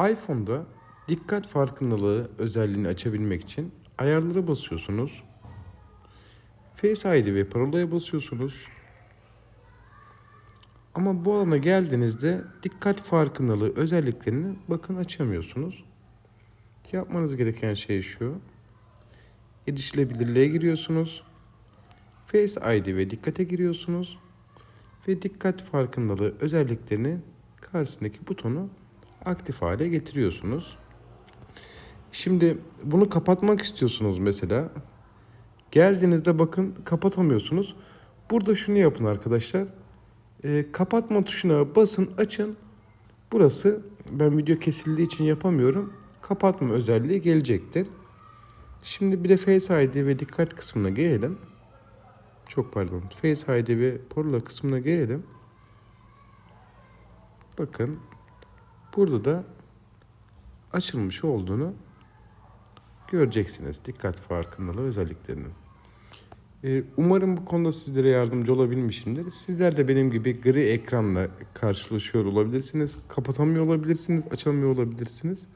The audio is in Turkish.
iPhone'da dikkat farkındalığı özelliğini açabilmek için ayarlara basıyorsunuz. Face ID ve parolaya basıyorsunuz. Ama bu alana geldiğinizde dikkat farkındalığı özelliklerini bakın açamıyorsunuz. Yapmanız gereken şey şu. Erişilebilirliğe giriyorsunuz. Face ID ve dikkate giriyorsunuz. Ve dikkat farkındalığı özelliklerini karşısındaki butonu aktif hale getiriyorsunuz. Şimdi bunu kapatmak istiyorsunuz mesela. Geldiğinizde bakın kapatamıyorsunuz. Burada şunu yapın arkadaşlar. Ee, kapatma tuşuna basın açın. Burası ben video kesildiği için yapamıyorum. Kapatma özelliği gelecektir. Şimdi bir de Face ID ve dikkat kısmına gelelim. Çok pardon. Face ID ve Parola kısmına gelelim. Bakın burada da açılmış olduğunu göreceksiniz. Dikkat farkındalığı özelliklerini. Ee, umarım bu konuda sizlere yardımcı olabilmişimdir. Sizler de benim gibi gri ekranla karşılaşıyor olabilirsiniz. Kapatamıyor olabilirsiniz, açamıyor olabilirsiniz.